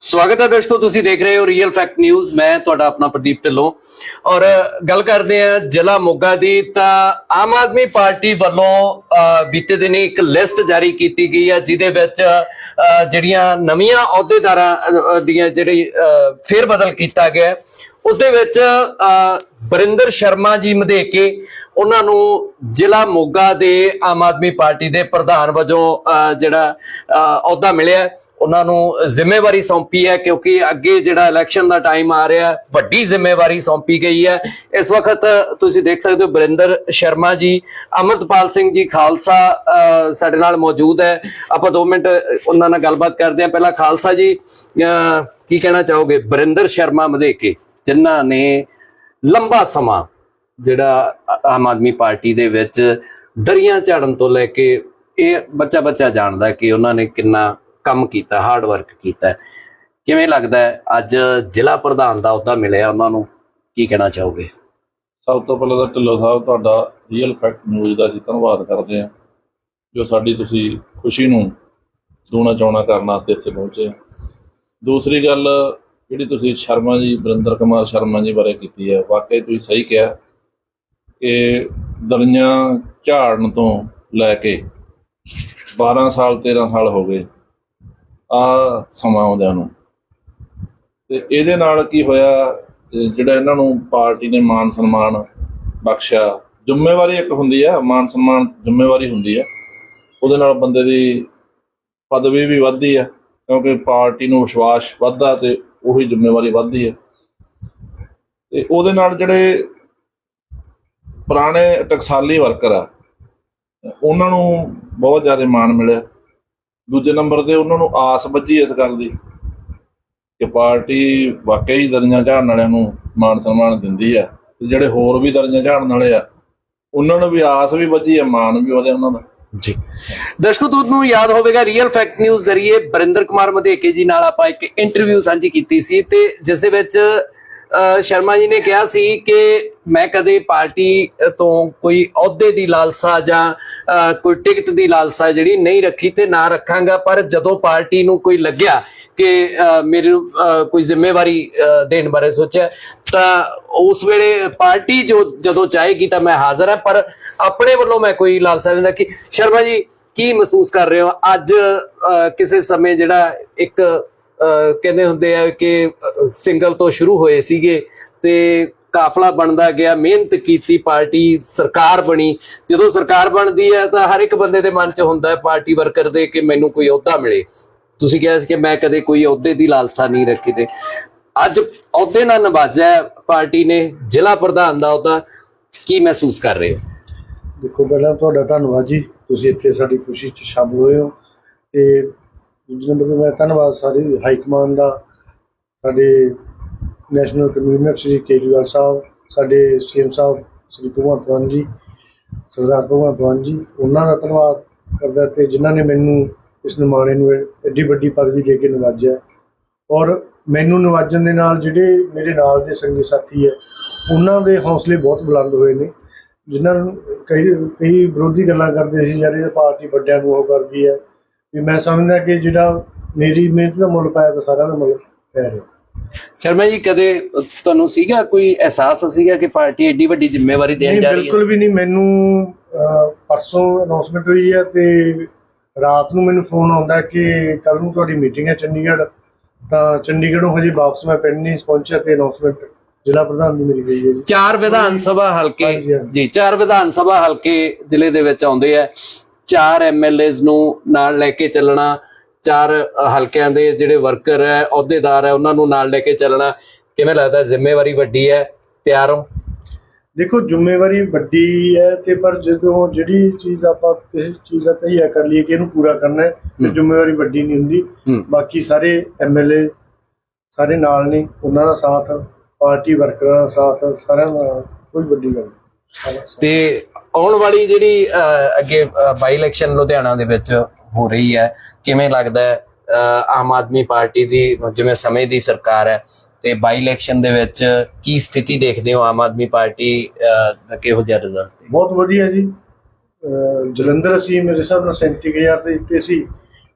ਸਵਾਗਤ ਹੈ ਦਰਸ਼ਕੋ ਤੁਸੀਂ ਦੇਖ ਰਹੇ ਹੋ ਰੀਅਲ ਫੈਕਟ ਨਿਊਜ਼ ਮੈਂ ਤੁਹਾਡਾ ਆਪਣਾ ਪ੍ਰਦੀਪ ਢਿੱਲੋਂ। ਔਰ ਗੱਲ ਕਰਦੇ ਹਾਂ ਜ਼ਿਲ੍ਹਾ ਮੋਗਾ ਦੀ। ਤਾਂ ਆਮ ਆਦਮੀ ਪਾਰਟੀ ਵੱਲੋਂ ਬੀਤੇ ਦਿਨੀ ਇੱਕ ਲਿਸਟ ਜਾਰੀ ਕੀਤੀ ਗਈ ਹੈ ਜਿਹਦੇ ਵਿੱਚ ਜਿਹੜੀਆਂ ਨਵੀਆਂ ਅਹੁਦੇਦਾਰਾਂ ਦੀਆਂ ਜਿਹੜੀ ਫੇਰ ਬਦਲ ਕੀਤਾ ਗਿਆ ਹੈ, ਉਸ ਦੇ ਵਿੱਚ ਅ, ਬਰਿੰਦਰ ਸ਼ਰਮਾ ਜੀ ਮਧੇਕੇ ਉਹਨਾਂ ਨੂੰ ਜ਼ਿਲ੍ਹਾ ਮੋਗਾ ਦੇ ਆਮ ਆਦਮੀ ਪਾਰਟੀ ਦੇ ਪ੍ਰਧਾਨ ਵਜੋਂ ਜਿਹੜਾ ਅਹੁਦਾ ਮਿਲਿਆ। ਉਹਨਾਂ ਨੂੰ ਜ਼ਿੰਮੇਵਾਰੀ ਸੌਂਪੀ ਹੈ ਕਿਉਂਕਿ ਅੱਗੇ ਜਿਹੜਾ ਇਲੈਕਸ਼ਨ ਦਾ ਟਾਈਮ ਆ ਰਿਹਾ, ਵੱਡੀ ਜ਼ਿੰਮੇਵਾਰੀ ਸੌਂਪੀ ਗਈ ਹੈ। ਇਸ ਵਕਤ ਤੁਸੀਂ ਦੇਖ ਸਕਦੇ ਹੋ ਬਰਿੰਦਰ ਸ਼ਰਮਾ ਜੀ, ਅਮਰਤਪਾਲ ਸਿੰਘ ਜੀ ਖਾਲਸਾ ਸਾਡੇ ਨਾਲ ਮੌਜੂਦ ਹੈ। ਆਪਾਂ 2 ਮਿੰਟ ਉਹਨਾਂ ਨਾਲ ਗੱਲਬਾਤ ਕਰਦੇ ਹਾਂ। ਪਹਿਲਾਂ ਖਾਲਸਾ ਜੀ ਕੀ ਕਹਿਣਾ ਚਾਹੋਗੇ? ਬਰਿੰਦਰ ਸ਼ਰਮਾ ਮਧੇਕੇ ਜਿਨ੍ਹਾਂ ਨੇ ਲੰਬਾ ਸਮਾਂ ਜਿਹੜਾ ਆਮ ਆਦਮੀ ਪਾਰਟੀ ਦੇ ਵਿੱਚ ਦਰੀਆਂ ਝਾੜਨ ਤੋਂ ਲੈ ਕੇ ਇਹ ਬੱਚਾ ਬੱਚਾ ਜਾਣਦਾ ਕਿ ਉਹਨਾਂ ਨੇ ਕਿੰਨਾ ਕੰਮ ਕੀਤਾ ਹਾਰਡ ਵਰਕ ਕੀਤਾ। ਕਿਵੇਂ ਲੱਗਦਾ ਹੈ? ਅੱਜ ਜ਼ਿਲ੍ਹਾ ਪ੍ਰਧਾਨ ਦਾ ਅਹੁਦਾ ਮਿਲਿਆ ਉਹਨਾਂ ਨੂੰ। ਕੀ ਕਹਿਣਾ ਚਾਹੋਗੇ? ਸਭ ਤੋਂ ਪਹਿਲਾਂ ਤਾਂ ਢਿੱਲੋਂ ਸਾਹਿਬ, ਤੁਹਾਡਾ ਰੀਅਲ ਫੈਕਟ ਨਿਊਜ਼ ਦਾ ਅਸੀਂ ਧੰਨਵਾਦ ਕਰਦੇ ਹਾਂ, ਜੋ ਸਾਡੀ ਤੁਸੀਂ ਖੁਸ਼ੀ ਨੂੰ ਦੂਣਾ ਚਾਉਣਾ ਕਰਨ ਵਾਸਤੇ ਇੱਥੇ ਪਹੁੰਚੇ ਦੂਸਰੀ ਗੱਲ ਜਿਹੜੀ ਤੁਸੀਂ ਸ਼ਰਮਾ ਜੀ ਬਰਿੰਦਰ ਕੁਮਾਰ ਸ਼ਰਮਾ ਜੀ ਬਾਰੇ ਕੀਤੀ ਹੈ, ਵਾਕਈ ਤੁਸੀਂ ਸਹੀ ਕਿਹਾ। ਕਿ ਦਰੀਆਂ ਝਾੜਨ ਤੋਂ ਲੈ ਕੇ 12 ਸਾਲ 13 ਸਾਲ ਹੋ ਗਏ ਆ ਸਮਾਂ ਆਉਂਦਿਆਂ ਨੂੰ। ਤੇ ਇਹਦੇ ਨਾਲ ਕੀ ਹੋਇਆ ਜਿਹੜਾ ਇਹਨਾਂ ਨੂੰ ਪਾਰਟੀ ਨੇ ਮਾਨ ਸਨਮਾਨ ਬਖਸ਼ਿਆ, ਜ਼ਿੰਮੇਵਾਰੀ ਇੱਕ ਹੁੰਦੀ ਆ, ਮਾਨ ਸਨਮਾਨ ਜ਼ਿੰਮੇਵਾਰੀ ਹੁੰਦੀ ਆ। ਉਹਦੇ ਨਾਲ ਬੰਦੇ ਦੀ ਪਦਵੀ ਵੀ ਵੱਧਦੀ ਆ, ਕਿਉਂਕਿ ਪਾਰਟੀ ਨੂੰ ਵਿਸ਼ਵਾਸ ਵੱਧਦਾ ਤੇ ਉਹੀ ਜ਼ਿੰਮੇਵਾਰੀ ਵੱਧਦੀ ਆ। ਤੇ ਉਹਦੇ ਨਾਲ ਜਿਹੜੇ ਪੁਰਾਣੇ ਟਕਸਾਲੀ ਵਰਕਰ ਆ। ਉਹਨਾਂ ਨੂੰ ਬਹੁਤ ਜ਼ਿਆਦਾ ਮਾਣ ਮਿਲਿਆ। ਦੂਜੇ ਨੰਬਰ ਤੇ ਉਹਨਾਂ ਨੂੰ ਆਸ ਵੱਜੀ ਇਸ ਗੱਲ ਦੀ ਕਿ ਪਾਰਟੀ ਵਾਕਈ ਦਰੀਆਂ ਝਾੜਨ ਵਾਲਿਆਂ ਨੂੰ ਮਾਨ ਸਨਮਾਨ ਦਿੰਦੀ ਆ ਤੇ ਜਿਹੜੇ ਹੋਰ ਵੀ ਦਰਜਾ ਝਾੜਨ ਵਾਲੇ ਆ, ਉਹਨਾਂ ਨੂੰ ਵੀ ਆਸ ਵੀ ਵੱਜੀ ਆ, ਮਾਣ ਵੀ ਵਧਿਆ ਉਹਨਾਂ ਦਾ। ਜੀ। ਦਰਸ਼ਕੋ, ਤੁਹਾਨੂੰ ਯਾਦ ਹੋਵੇਗਾ ਰੀਅਲ ਫੈਕਟ ਨਿਊਜ਼ ਜ਼ਰੀਏ ਬਰਿੰਦਰ ਕੁਮਾਰ ਮਧੇਕੇ ਜੀ ਨਾਲ ਆਪਾਂ ਇੱਕ ਇੰਟਰਵਿਊ ਸਾਂਝੀ ਕੀਤੀ ਸੀ ਤੇ ਜਿਸ ਦੇ ਵਿੱਚ ਸ਼ਰਮਾ ਜੀ ਨੇ ਕਿਹਾ ਸੀ ਕਿ ਮੈਂ ਕਦੇ ਪਾਰਟੀ ਤੋਂ ਕੋਈ ਅਹੁਦੇ ਦੀ ਲਾਲਸਾ ਜਾਂ ਕੋਈ ਟਿਕਟ ਦੀ ਲਾਲਸਾ ਜਿਹੜੀ ਨਹੀਂ ਰੱਖੀ ਤੇ ਨਾ ਰੱਖਾਂਗਾ ਪਰ ਜਦੋਂ ਪਾਰਟੀ ਨੂੰ ਕੋਈ ਲੱਗਿਆ ਕਿ ਮੇਰੇ ਕੋਈ ਜ਼ਿੰਮੇਵਾਰੀ ਅ, ਦੇਣ ਬਾਰੇ ਸੋਚਿਆ ਤਾਂ ਉਸ ਵੇਲੇ ਪਾਰਟੀ ਜੋ ਜਦੋਂ ਚਾਹੇਗੀ ਤਾਂ ਮੈਂ ਹਾਜ਼ਰ ਹਾਂ ਪਰ ਆਪਣੇ ਵੱਲੋਂ ਮੈਂ ਕੋਈ ਲਾਲਸਾ ਨਹੀਂ ਰੱਖੀ। ਸ਼ਰਮਾ ਜੀ ਕੀ ਮਹਿਸੂਸ ਕਰ ਰਹੇ ਹੋ? ਅੱਜ ਅ, ਕਿਸੇ ਸਮੇਂ ਜਿਹੜਾ ਇੱਕ ਕਹਿੰਦੇ ਹੁੰਦੇ ਆ ਕਿ ਸਿੰਗਲ ਤੋਂ ਸ਼ੁਰੂ ਹੋਏ ਸੀਗੇ ਤੇ ਕਾਫਲਾ ਬਣਦਾ ਗਿਆ, ਮਿਹਨਤ ਕੀਤੀ, ਪਾਰਟੀ ਸਰਕਾਰ ਬਣੀ। ਜਦੋਂ ਸਰਕਾਰ ਬਣਦੀ ਹੈ ਤਾਂ ਹਰ ਇੱਕ ਬੰਦੇ ਦੇ ਮਨ 'ਚ ਹੁੰਦਾ ਹੈ ਪਾਰਟੀ ਵਰਕਰ ਦੇ ਕਿ ਮੈਨੂੰ ਕੋਈ ਅਹੁਦਾ ਮਿਲੇ। ਤੁਸੀਂ ਕਿਹਾ ਸੀ ਕਿ ਮੈਂ ਕਦੇ ਕੋਈ ਅਹੁਦੇ ਦੀ ਲਾਲਸਾ ਨਹੀਂ ਰੱਖੀ ਤੇ। ਅੱਜ ਅਹੁਦੇ ਨਾਲ ਨਵਾਜ਼ਿਆ ਪਾਰਟੀ ਨੇ, ਜ਼ਿਲ੍ਹਾ ਪ੍ਰਧਾਨ ਦਾ ਅਹੁਦਾ। ਕੀ ਮਹਿਸੂਸ ਕਰ ਰਹੇ ਹੋ? ਦੇਖੋ, ਪਹਿਲਾਂ ਤੁਹਾਡਾ ਧੰਨਵਾਦ ਜੀ। ਤੁਸੀਂ ਇੱਥੇ ਸਾਡੀ ਖੁਸ਼ੀ 'ਚ ਸ਼ਾਮਲ ਹੋਏ ਹੋ ਤੇ ਦੂਜੇ ਨੰਬਰ ਤੇ ਮੈਂ ਧੰਨਵਾਦ ਸਾਰੀ ਹਾਈ ਕਮਾਂਡ ਦਾ, ਸਾਡੇ ਨੈਸ਼ਨਲ ਕਨਵੀਨਰ ਸ੍ਰੀ ਕੇਜਰੀਵਾਲ ਸਾਹਿਬ, ਸਾਡੇ ਸੀਐਮ ਸਾਹਿਬ ਸ੍ਰੀ ਭਗਵੰਤ ਮਾਨ ਜੀ, ਸਰਦਾਰ ਭਗਵੰਤ ਮਾਨ ਜੀ, ਉਹਨਾਂ ਦਾ ਧੰਨਵਾਦ ਕਰਦਾ ਤੇ ਜਿਨ੍ਹਾਂ ਨੇ ਮੈਨੂੰ ਇਸ ਨਿਮਾਣੇ ਨੂੰ ਐਡੀ ਵੱਡੀ ਪਦਵੀ ਦੇ ਕੇ ਨਵਾਜਿਆ। ਔਰ ਮੈਨੂੰ ਨਵਾਜਣ ਦੇ ਨਾਲ ਜਿਹੜੇ ਮੇਰੇ ਨਾਲ ਦੇ ਸੰਗੀ ਸਾਥੀ ਹੈ, ਉਹਨਾਂ ਦੇ ਹੌਸਲੇ ਬਹੁਤ ਬੁਲੰਦ ਹੋਏ ਨੇ। ਜਿਨ੍ਹਾਂ ਨੂੰ ਕਈ ਕਈ ਵਿਰੋਧੀ ਗੱਲਾਂ ਕਰਦੇ ਸੀ, ਯਾਰ ਇਹ ਪਾਰਟੀ ਵੱਡਿਆਂ ਨੂੰ ਉਹ ਕਰਦੀ ਹੈ। ਵੀ ਮੈਂ ਸਮਝਦਾ ਕਿ ਜਿਹੜਾ ਮੇਰੀ ਮਿਹਨਤ ਦਾ ਮੁੱਲ ਪਾਇਆ ਤਾਂ ਸਾਰਿਆਂ ਦਾ ਮੁੱਲ ਪੈ ਰਿਹਾ। ਸ਼ਰਮਾ ਜੀ ਕਦੇ ਤੁਹਾਨੂੰ ਸੀਗਾ ਕੋਈ ਅਹਿਸਾਸ ਸੀਗਾ ਕਿ ਪਾਰਟੀ ਏਡੀ ਵੱਡੀ ਜ਼ਿੰਮੇਵਾਰੀ ਦੇਣ ਜਾ ਰਹੀ ਹੈ? ਬਿਲਕੁਲ ਵੀ ਨਹੀਂ। ਮੈਨੂੰ ਪਰਸੋਂ ਅਨਾਉਂਸਮੈਂਟ ਹੋਈ ਹੈ ਤੇ ਰਾਤ ਨੂੰ ਮੈਨੂੰ ਫੋਨ ਆਉਂਦਾ ਕਿ ਕੱਲ ਨੂੰ ਤੁਹਾਡੀ ਮੀਟਿੰਗ ਹੈ ਚੰਡੀਗੜ੍ਹ। ਤਾਂ ਚੰਡੀਗੜ੍ਹੋਂ ਹਜੇ ਵਾਪਸ ਮੈਂ ਪਿੰਡ ਨਹੀਂ ਪਹੁੰਚਿਆ ਤੇ ਅਨਾਉਂਸਮੈਂਟ ਜ਼ਿਲ੍ਹਾ ਪ੍ਰਧਾਨ ਦੀ ਮਿਲ ਗਈ ਹੈ ਜੀ। ਚਾਰ ਵਿਧਾਨ ਸਭਾ ਹਲਕੇ। ਜੀ ਚਾਰ ਵਿਧਾਨ ਸਭਾ ਹਲਕੇ ਜ਼ਿਲ੍ਹੇ ਦੇ ਵਿੱਚ ਆਉਂਦੇ ਆ। ਚਾਰ ਐਮਐਲਏਜ਼ ਨੂੰ ਨਾਲ ਲੈ ਕੇ ਚੱਲਣਾ ਚਾਰ ਹਲਕਿਆਂ ਦੇ ਜਿਹੜੇ ਵਰਕਰ ਹੈ ਅਹੁਦੇਦਾਰ ਹੈ ਉਹਨਾਂ ਨੂੰ ਨਾਲ ਲੈ ਕੇ ਚੱਲਣਾ ਕਿਵੇਂ ਲੱਗਦਾ ਜ਼ਿੰਮੇਵਾਰੀ ਵੱਡੀ ਹੈ ਤਿਆਰ ਹੋ ਦੇਖੋ ਜ਼ਿੰਮੇਵਾਰੀ ਵੱਡੀ ਹੈ ਤੇ ਪਰ ਜਦੋਂ ਜਿਹੜੀ ਚੀਜ਼ ਆਪਾਂ ਕਿਸੇ ਚੀਜ਼ ਦਾ ਤਹੀਆ ਕਰ ਲਈਏ ਕਿ ਇਹਨੂੰ ਪੂਰਾ ਕਰਨਾ ਹੈ ਤੇ। ਜ਼ਿੰਮੇਵਾਰੀ ਵੱਡੀ ਨਹੀਂ ਹੁੰਦੀ। ਬਾਕੀ ਸਾਰੇ ਐਮਐਲਏ ਸਾਰੇ ਨਾਲ ਨੇ ਉਹਨਾਂ ਦਾ ਸਾਥ ਪਾਰਟੀ ਵਰਕਰਾਂ ਦਾ ਸਾਥ ਸਾਰਿਆਂ ਦਾ ਕੋਈ ਵੱਡੀ ਗੱਲ ਤੇ ਆਉਣ ਵਾਲੀ ਜਿਹੜੀ ਅੱਗੇ ਬਾਈ ਇਲੈਕਸ਼ਨ ਲੁਧਿਆਣਾ ਦੇ ਵਿੱਚ ਹੋ ਰਹੀ ਹੈ, ਕਿਵੇਂ ਲੱਗਦਾ ਹੈ? ਆਮ ਆਦਮੀ ਪਾਰਟੀ ਦੀ, ਜਿਵੇਂ ਸਮੇਂ ਦੀ ਸਰਕਾਰ ਹੈ, ਤੇ ਬਾਈ ਇਲੈਕਸ਼ਨ ਦੇ ਵਿੱਚ ਕੀ ਸਥਿਤੀ ਦੇਖਦੇ ਹੋ ਆਮ ਆਦਮੀ ਪਾਰਟੀ ਦਾ ਕਿਹੋ ਜਿਹਾ ਰਿਜ਼ਲਟ ਬਹੁਤ ਵਧੀਆ ਜੀ। ਜਲੰਧਰ ਅਸੀਂ ਮੇਰੇ ਹਿਸਾਬ ਨਾਲ 37000 ਤੇ ਜਿੱਤੇ ਸੀ,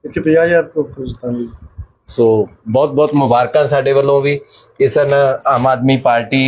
ਇੱਥੇ 50000 ਤੋਂ ਉੱਪਰ ਜਿੱਤਾਂਗੇ। ਸੋ ਬਹੁਤ ਬਹੁਤ ਮੁਬਾਰਕਾਂ ਸਾਡੇ ਵੱਲੋਂ ਵੀ। ਇਸ ਆਮ ਆਦਮੀ ਪਾਰਟੀ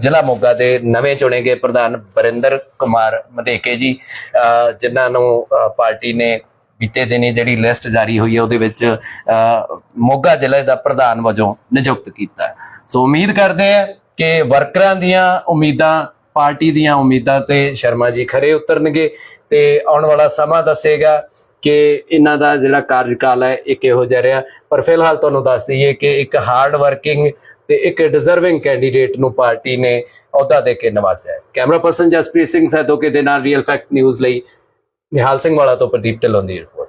ਜ਼ਿਲ੍ਹਾ ਮੋਗਾ ਦੇ ਨਵੇਂ ਚੁਣੇ ਗਏ ਪ੍ਰਧਾਨ ਬਰਿੰਦਰ ਕੁਮਾਰ ਮਧੇਕੇ ਜੀ ਅ, ਜਿਨ੍ਹਾਂ ਨੂੰ ਪਾਰਟੀ ਨੇ ਬੀਤੇ ਦਿਨੀ ਜਿਹੜੀ ਲਿਸਟ ਜਾਰੀ ਹੋਈ ਹੈ ਉਹਦੇ ਵਿੱਚ ਅ, ਮੋਗਾ ਜ਼ਿਲ੍ਹੇ ਦਾ ਪ੍ਰਧਾਨ ਵਜੋਂ ਨਿਯੁਕਤ ਕੀਤਾ। ਸੋ ਉਮੀਦ ਕਰਦੇ ਹਾਂ ਕਿ ਵਰਕਰਾਂ ਦੀਆਂ ਉਮੀਦਾਂ ਪਾਰਟੀ ਦੀਆਂ ਉਮੀਦਾਂ ਤੇ ਸ਼ਰਮਾ ਜੀ ਖਰੇ ਉਤਰਨਗੇ ਤੇ ਆਉਣ ਵਾਲਾ ਸਮਾਂ ਦੱਸੇਗਾ ਕਿ ਇਹਨਾਂ ਦਾ ਜਿਹੜਾ ਕਾਰਜਕਾਲ ਹੈ, ਇਹ ਕਿਹੋ ਜਿਹਾ ਰਿਹਾ? ਪਰ ਫਿਲਹਾਲ ਤੁਹਾਨੂੰ ਦੱਸ ਦਈਏ ਕਿ ਇੱਕ ਹਾਰਡ ਵਰਕਿੰਗ ਤੇ ਇੱਕ ਡਿਜ਼ਰਵਿੰਗ ਕੈਂਡੀਡੇਟ ਨੂੰ ਪਾਰਟੀ ਨੇ ਅਹੁਦਾ ਦੇ ਕੇ ਨਵਾਜ਼ਿਆ। ਕੈਮਰਾ ਪਰਸਨ ਜਸਪ੍ਰੀਤ ਸਿੰਘ ਸੈਦੋਕੇ ਦੇ ਨਾਲ ਰੀਅਲ ਫੈਕਟ ਨਿਊਜ਼ ਲਈ ਨਿਹਾਲ ਸਿੰਘ ਵਾਲਾ ਤੋਂ ਪ੍ਰਦੀਪ ਢਿੱਲੋਂ ਦੀ ਰਿਪੋਰਟ